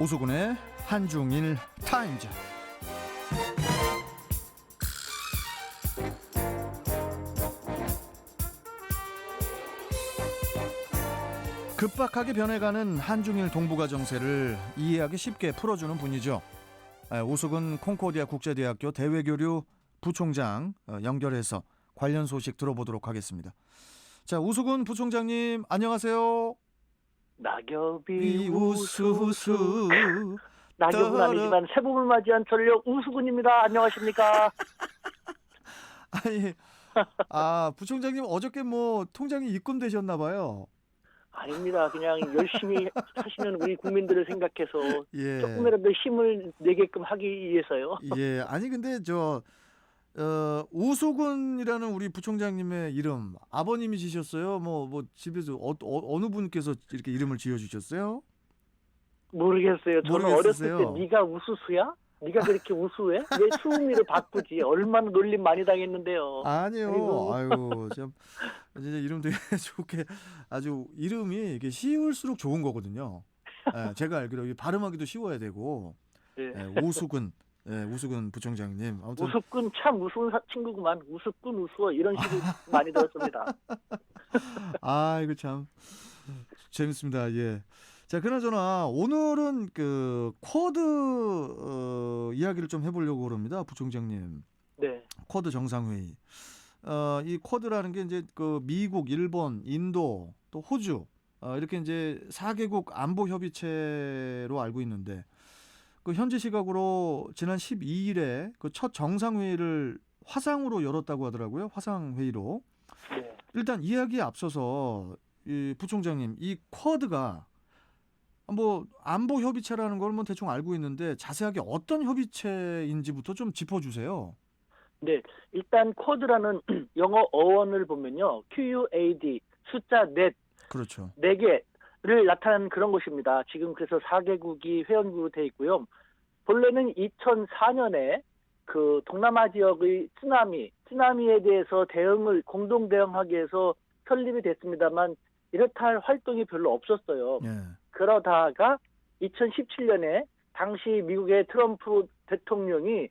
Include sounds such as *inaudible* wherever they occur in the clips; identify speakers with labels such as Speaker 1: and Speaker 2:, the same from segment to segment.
Speaker 1: 오수근의 한중일 타임즈. 급박하게 변해가는 한중일 동북아 정세를 이해하기 쉽게 풀어주는 분이죠. 아, 오수근 콩코디아 국제대학교 대외교류 부총장 어, 연결해서 관련 소식 들어보도록 하겠습니다. 자, 우수근 부총장님 안녕하세요.
Speaker 2: 낙엽이
Speaker 1: 이
Speaker 2: 우수수
Speaker 1: 우수수
Speaker 2: 낙엽은 아니지만 새봄을 맞이한 전력 우수군입니다. 안녕하십니까? *laughs*
Speaker 1: 아니 아 부총장님 어저께 뭐 통장이 입금되셨나 봐요.
Speaker 2: 아닙니다. 그냥 열심히 *laughs* 사시는 우리 국민들을 생각해서
Speaker 1: 예.
Speaker 2: 조금이라도 힘을 내게끔 하기 위해서요.
Speaker 1: 예. 아니 근데 저 어, 우수근이라는 우리 부총장님의 이름 아버님이 지셨어요? 뭐뭐 집에서 어, 어, 느 분께서 이렇게 이름을 지어 주셨어요?
Speaker 2: 모르겠어요. 저는
Speaker 1: 모르겠으세요?
Speaker 2: 어렸을 때 네가 우수수야? 네가 그렇게 우수해? 왜 수음이를 바꾸지? 얼마나 놀림 많이 당했는데요.
Speaker 1: 아니요.
Speaker 2: 아이고.
Speaker 1: 아유, 참 진짜 이름 되게 *laughs* 좋게 아주 이름이 이게 쉬울수록 좋은 거거든요. 예, 제가 알기로 발음하기도 쉬워야 되고
Speaker 2: 네.
Speaker 1: 예, 우수근 예, 우수근 부총장님 아무튼
Speaker 2: 우습군 참 우스운 사- 친구구만. 우습군 우스워 이런 식으로 *laughs* 많이 들었습니다.
Speaker 1: 아 이거 참 재밌습니다. 예. 자 그나저나 오늘은 그 쿼드 어, 이야기를 좀 해보려고 그럽니다, 부총장님.
Speaker 2: 네.
Speaker 1: 쿼드 정상회의. 어, 이 쿼드라는 게 이제 그 미국, 일본, 인도, 또 호주 어, 이렇게 이제 4개국 안보 협의체로 알고 있는데 그 현지 시각으로 지난 12일에 그 첫 정상회의를 화상으로 열었다고 하더라고요. 화상 회의로.
Speaker 2: 네.
Speaker 1: 일단 이야기에 앞서서 이 부총장님 이 쿼드가 뭐 안보 협의체라는 걸 뭐 대충 알고 있는데 자세하게 어떤 협의체인지부터 좀 짚어주세요.
Speaker 2: 네, 일단 쿼드라는 *clears throat* 영어 어원을 보면요. QUAD 숫자 넷,
Speaker 1: 그렇죠.
Speaker 2: 네 개 를 나타내는 그런 것입니다. 지금 그래서 4개국이 회원국으로 돼 있고요. 본래는 2004년에 그 동남아 지역의 쓰나미, 쓰나미에 대해서 대응을 공동 대응하기 위해서 설립이 됐습니다만 이렇다 할 활동이 별로 없었어요.
Speaker 1: 예.
Speaker 2: 그러다가 2017년에 당시 미국의 트럼프 대통령이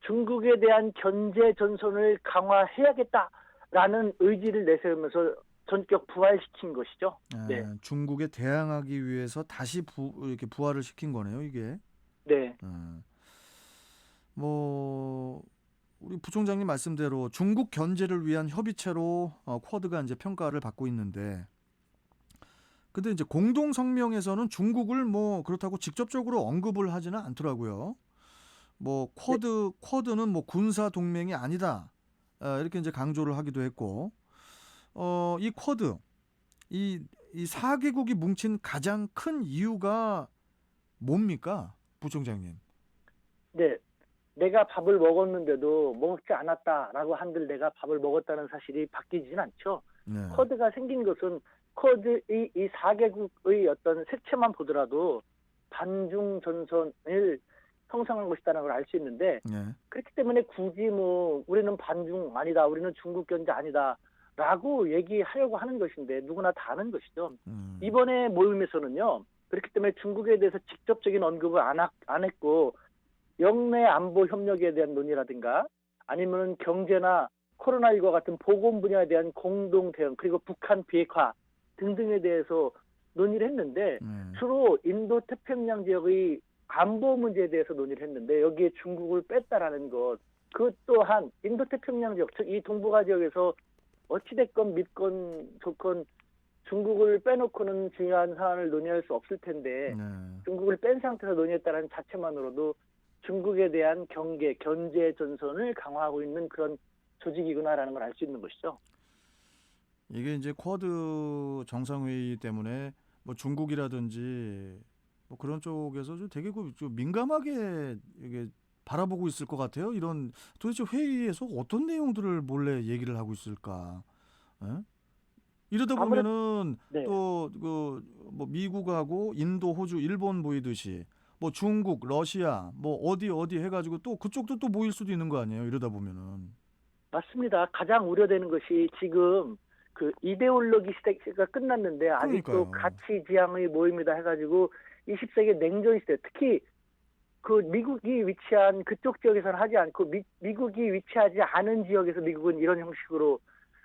Speaker 2: 중국에 대한 견제 전선을 강화해야겠다라는 의지를 내세우면서 전격 부활시킨 것이죠.
Speaker 1: 예,
Speaker 2: 네.
Speaker 1: 중국에 대항하기 위해서 다시 부, 이렇게 부활을 시킨 거네요, 이게.
Speaker 2: 네,
Speaker 1: 예. 뭐 우리 부총장님 말씀대로 중국 견제를 위한 협의체로 어, 쿼드가 이제 평가를 받고 있는데 근데 이제 공동 성명에서는 중국을 뭐 그렇다고 직접적으로 언급을 하지는 않더라고요. 뭐 쿼드 쿼드는 뭐 군사 동맹이 아니다. 어, 이렇게 이제 강조를 하기도 했고 어, 이 쿼드 이, 이 4개국이 뭉친 가장 큰 이유가 뭡니까? 부총장님.
Speaker 2: 네. 내가 밥을 먹었는데도 먹지 않았다라고 한들 내가 밥을 먹었다는 사실이 바뀌지는 않죠.
Speaker 1: 네.
Speaker 2: 쿼드가 생긴 것은 쿼드의 이 4개국의 어떤 색채만 보더라도 반중 전선을 형성한 것이다라는 걸 알 수 있는데
Speaker 1: 네.
Speaker 2: 그렇기 때문에 굳이 뭐 우리는 반중 아니다, 우리는 중국 견제 아니다 라고 얘기하려고 하는 것인데 누구나 다 아는 것이죠.
Speaker 1: 음.
Speaker 2: 이번에 모임에서는요. 그렇기 때문에 중국에 대해서 직접적인 언급을 안, 하- 안 했고 영내 안보 협력에 대한 논의라든가 아니면 경제나 코로나19와 같은 보건 분야에 대한 공동 대응 그리고 북한 비핵화 등등에 대해서 논의를 했는데
Speaker 1: 네.
Speaker 2: 주로 인도 태평양 지역의 안보 문제에 대해서 논의를 했는데 여기에 중국을 뺐다라는 것, 그 또한 인도 태평양 지역, 즉 이 동북아 지역에서 어찌됐건 믿건 좋건 중국을 빼놓고는 중요한 사안을 논의할 수 없을 텐데
Speaker 1: 네.
Speaker 2: 중국을 뺀 상태에서 논의했다는 자체만으로도 중국에 대한 경계, 견제 전선을 강화하고 있는 그런 조직이구나라는 걸 알 수 있는 것이죠.
Speaker 1: 이게 이제 쿼드 정상회의 때문에 뭐 중국이라든지 뭐 그런 쪽에서 좀 되게 그좀 민감하게 이게 바라보고 있을 것 같아요. 이런 도대체 회의에서 어떤 내용들을 몰래 얘기를 하고 있을까? 예? 이러다
Speaker 2: 아무래도-
Speaker 1: 보면은
Speaker 2: 네.
Speaker 1: 또 그 뭐 미국하고 인도, 호주, 일본 보이듯이 뭐 중국, 러시아 뭐 어디 어디 해가지고 또 그쪽도 또 모일 수도 있는 거 아니에요? 이러다 보면은
Speaker 2: 맞습니다. 가장 우려되는 것이 지금 그 이데올로기 시대가 끝났는데 아직도
Speaker 1: 그러니까요.
Speaker 2: 가치 지향의 모임이다 해가지고 20세기 냉전 시대 특히 그 미국이 위치한 그쪽 지역에서는 하지 않고 미, 미국이 위치하지 않은 지역에서 미국은 이런 형식으로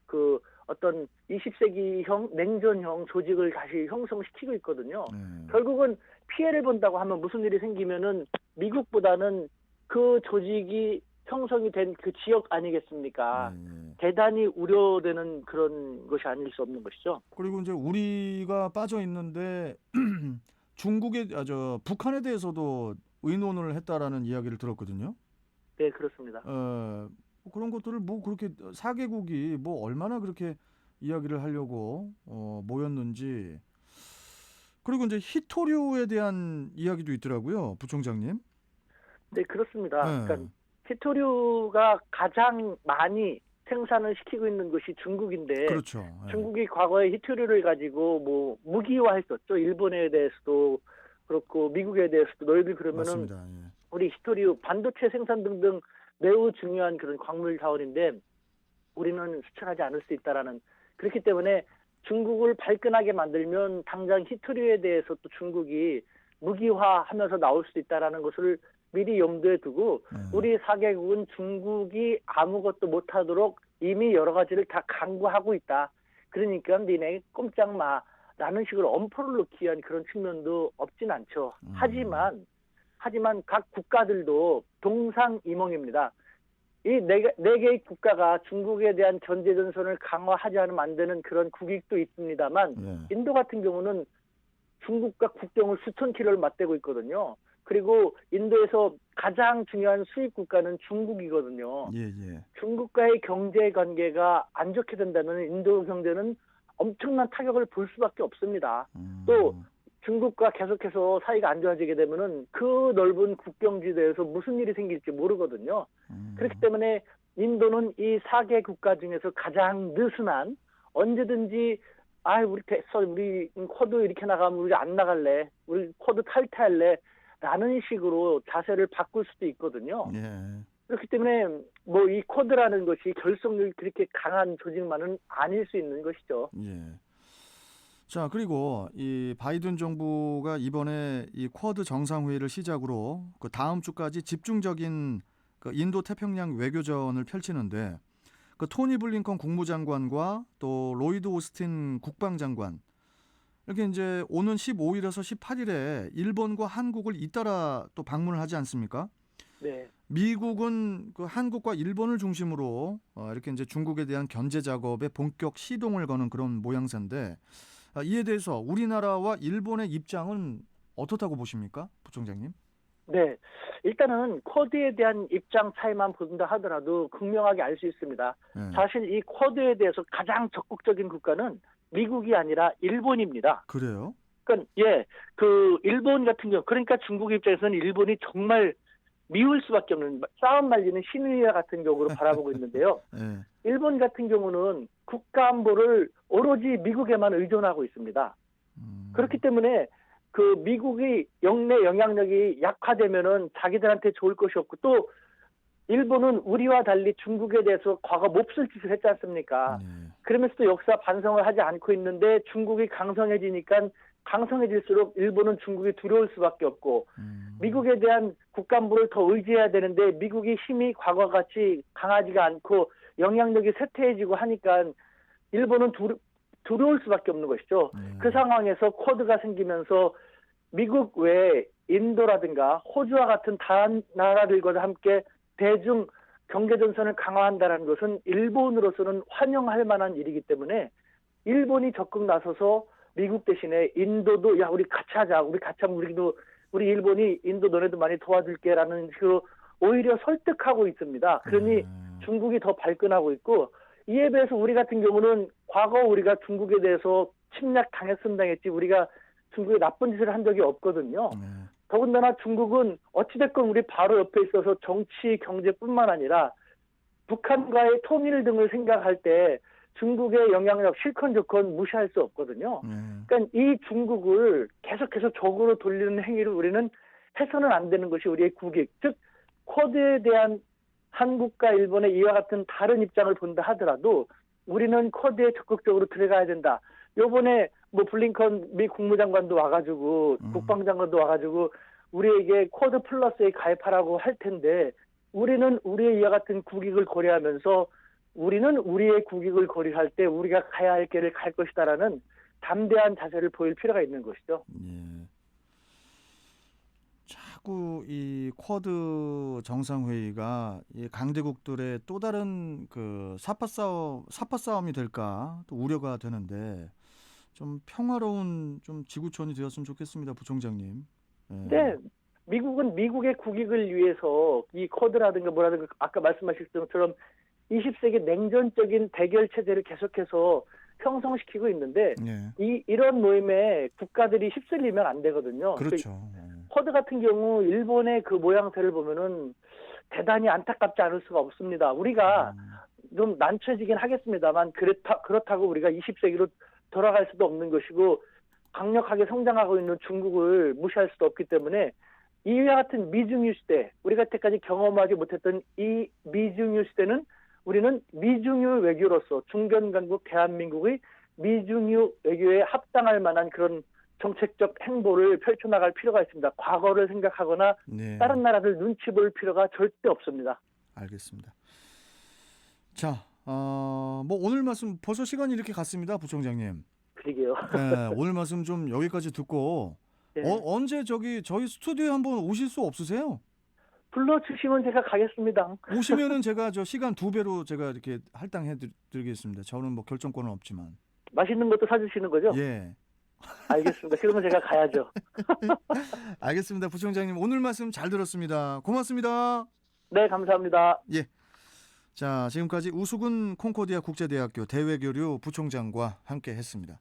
Speaker 2: 그 어떤 20세기형 냉전형 조직을 다시 형성시키고 있거든요.
Speaker 1: 네.
Speaker 2: 결국은 피해를 본다고 하면 무슨 일이 생기면은 미국보다는 그 조직이 형성이 된 그 지역 아니겠습니까?
Speaker 1: 네, 네.
Speaker 2: 대단히 우려되는 그런 것이 아닐 수 없는 것이죠.
Speaker 1: 그리고 이제 우리가 빠져 있는데 *clears throat* 중국에 아 저 북한에 대해서도 의논을 했다라는 이야기를 들었거든요.
Speaker 2: 네, 그렇습니다.
Speaker 1: 어, 뭐 그런 것들을 뭐 그렇게 사개국이 뭐 얼마나 그렇게 이야기를 하려고 어, 모였는지 그리고 이제 히토류에 대한 이야기도 있더라고요, 부총장님.
Speaker 2: 네, 그렇습니다.
Speaker 1: 네.
Speaker 2: 그러니까 히토류가 가장 많이 생산을 시키고 있는 것이 중국인데
Speaker 1: 그렇죠. 예.
Speaker 2: 중국이 과거에 히토류를 가지고 뭐 무기화했었죠. 일본에 대해서도 그렇고 미국에 대해서도 너희들 그러면은.
Speaker 1: 예.
Speaker 2: 우리 히토류 반도체 생산 등등 매우 중요한 그런 광물 자원인데 우리는 수출하지 않을 수 있다라는 그렇기 때문에 중국을 발끈하게 만들면 당장 히토류에 대해서 또 중국이 무기화하면서 나올 수도 있다라는 것을 미리 염두에 두고
Speaker 1: 예.
Speaker 2: 우리 사개국은 중국이 아무것도 못하도록 이미 여러 가지를 다 강구하고 있다. 그러니까 니네 꼼짝 마 라는 식으로 엄포를 놓기 위한 그런 측면도 없진 않죠.
Speaker 1: 음.
Speaker 2: 하지만 하지만 각 국가들도 동상이몽입니다. 이네 네 개의 국가가 중국에 대한 견제 전선을 강화하지 않으면 안 되는 그런 국익도 있습니다만
Speaker 1: 예.
Speaker 2: 인도 같은 경우는 중국과 국경을 수천 킬로를 맞대고 있거든요. 그리고 인도에서 가장 중요한 수입 국가는 중국이거든요.
Speaker 1: 예, 예.
Speaker 2: 중국과의 경제 관계가 안 좋게 된다면 인도 경제는 엄청난 타격을 볼 수밖에 없습니다.
Speaker 1: 음.
Speaker 2: 또 중국과 계속해서 사이가 안 좋아지게 되면은 그 넓은 국경지대에서 무슨 일이 생길지 모르거든요.
Speaker 1: 음.
Speaker 2: 그렇기 때문에 인도는 이 4개 국가 중에서 가장 느슨한 언제든지 아 우리 됐어 우리 코드 이렇게 나가면 우리 안 나갈래 우리 코드 탈퇴할래 라는 식으로 자세를 바꿀 수도 있거든요.
Speaker 1: 예.
Speaker 2: 그렇기 때문에 뭐이 코드라는 것이 결속력이 그렇게 강한 조직만은 아닐 수 있는 것이죠.
Speaker 1: 예. 자, 그리고 이 바이든 정부가 이번에 이 쿼드 정상회의를 시작으로 그 다음 주까지 집중적인 그 인도 태평양 외교전을 펼치는데 그 토니 블링컨 국무장관과 또 로이드 오스틴 국방장관 이렇게 이제 오는 15일에서 18일에 일본과 한국을 잇따라 또 방문을 하지 않습니까?
Speaker 2: 네.
Speaker 1: 미국은 그 한국과 일본을 중심으로 어, 이렇게 이제 중국에 대한 견제 작업에 본격 시동을 거는 그런 모양새인데 아, 이에 대해서 우리나라와 일본의 입장은 어떻다고 보십니까, 부총장님?
Speaker 2: 네. 일단은 코드에 대한 입장 차이만 본다 하더라도 극명하게 알 수 있습니다.
Speaker 1: 예.
Speaker 2: 사실 이 코드에 대해서 가장 적극적인 국가는 미국이 아니라 일본입니다.
Speaker 1: 그래요?
Speaker 2: 그러니까 예, 그 일본 같은 경우 그러니까 중국 입장에서는 일본이 정말 미울 수밖에 없는 싸움 말리는 신의와 같은 격으로 *laughs* 바라보고 있는데요.
Speaker 1: 예.
Speaker 2: 일본 같은 경우는 국가 안보를 오로지 미국에만 의존하고 있습니다.
Speaker 1: 음,
Speaker 2: 그렇기 때문에 그 미국이 영내 영향력이 약화되면은 자기들한테 좋을 것이 없고 또 일본은 우리와 달리 중국에 대해서 과거 몹쓸 짓을 했지 않습니까?
Speaker 1: 예.
Speaker 2: 그러면서 도 역사 반성을 하지 않고 있는데 중국이 강성해지니까 강성해질수록 일본은 중국이 두려울 수밖에 없고
Speaker 1: 음,
Speaker 2: 미국에 대한 국간부를 더 의지해야 되는데 미국이 힘이 과거와 같이 강하지가 않고 영향력이 쇠퇴해지고 하니까 일본은 두려, 두려울 수밖에 없는 것이죠.
Speaker 1: 예.
Speaker 2: 그 상황에서 코드가 생기면서 미국 외에 인도라든가 호주와 같은 다른 나라들과 함께 대중 경제 전선을 강화한다는 것은 일본으로서는 환영할 만한 일이기 때문에 일본이 적극 나서서 미국 대신에 인도도 야 우리 같이 하자 우리 같이 하면 우리도 우리 일본이 인도 너네도 많이 도와줄게라는 식으로 오히려 설득하고 있습니다. 그러니
Speaker 1: 예.
Speaker 2: 중국이 더 발끈하고 있고 이에 비해서 우리 같은 경우는 과거 우리가 중국에 대해서 침략 당했음 당했지 우리가 중국에 나쁜 짓을 한 적이 없거든요.
Speaker 1: 예.
Speaker 2: 더군다나 중국은 어찌됐건 우리 바로 옆에 있어서 정치, 경제뿐만 아니라 북한과의 통일 등을 생각할 때 중국의 영향력 실컷 좋건 무시할 수 없거든요.
Speaker 1: 예.
Speaker 2: 그러니까 이 중국을 계속해서 적으로 돌리는 행위를 우리는 해서는 안 되는 것이 우리의 국익, 즉 쿼드에 대한 한국과 일본의 이와 같은 다른 입장을 본다 하더라도 우리는 쿼드에 적극적으로 들어가야 된다. 요번에 뭐 블링컨 미 국무장관도 와가지고
Speaker 1: 음.
Speaker 2: 국방장관도 와가지고 우리에게 쿼드 플러스에 가입하라고 할 텐데 우리는 우리의 이와 같은 국익을 고려하면서 우리는 우리의 국익을 고려할 때 우리가 가야 할 길을 갈 것이다라는 담대한 자세를 보일 필요가 있는 것이죠.
Speaker 1: 예. 자꾸 이 쿼드 정상회의가 이 강대국들의 또 다른 그 사파 싸움 사파 싸움이 될까 또 우려가 되는데 좀 평화로운 좀 지구촌이 되었으면 좋겠습니다, 부총장님. 예.
Speaker 2: 네, 미국은 미국의 국익을 위해서 이 쿼드라든가 뭐라든가 아까 말씀하신 것처럼 20세기 냉전적인 대결 체제를 계속해서 형성시키고 있는데
Speaker 1: 예.
Speaker 2: 이 이런 모임에 국가들이 휩쓸리면 안 되거든요.
Speaker 1: 그렇죠.
Speaker 2: 쿼드 같은 경우 일본의 그 모양새를 보면은 대단히 안타깝지 않을 수가 없습니다. 우리가
Speaker 1: 음,
Speaker 2: 좀 난처해지긴 하겠습니다만 그렇다 그렇다고 우리가 20세기로 돌아갈 수도 없는 것이고 강력하게 성장하고 있는 중국을 무시할 수도 없기 때문에 이와 같은 미중유 시대 우리가 여태까지 경험하지 못했던 이 미중유 시대는 우리는 미중유 외교로서 중견 강국 대한민국의 미중유 외교에 합당할 만한 그런 정책적 행보를 펼쳐나갈 필요가 있습니다. 과거를 생각하거나
Speaker 1: 네.
Speaker 2: 다른 나라들 눈치 볼 필요가 절대 없습니다.
Speaker 1: 알겠습니다. 자, 어, 뭐 오늘 말씀 벌써 시간이 이렇게 갔습니다, 부총장님.
Speaker 2: 그러게요.
Speaker 1: 네, 오늘 말씀 좀 여기까지 듣고 *laughs*
Speaker 2: 네.
Speaker 1: 어, 언제 저기 저희 스튜디오에 한번 오실 수 없으세요?
Speaker 2: 불러주시면 제가 가겠습니다.
Speaker 1: 오시면은 *laughs* 제가 저 시간 두 배로 제가 이렇게 할당해 드- 드리겠습니다. 저는 뭐 결정권은 없지만.
Speaker 2: 맛있는 것도 사주시는 거죠?
Speaker 1: 예.
Speaker 2: 알겠습니다. 그러면 제가 가야죠. *laughs*
Speaker 1: 알겠습니다. 부총장님 오늘 말씀 잘 들었습니다. 고맙습니다.
Speaker 2: 네, 감사합니다.
Speaker 1: 자, 지금까지 우수근 콩코디아 국제대학교 대외교류 부총장과 함께 했습니다.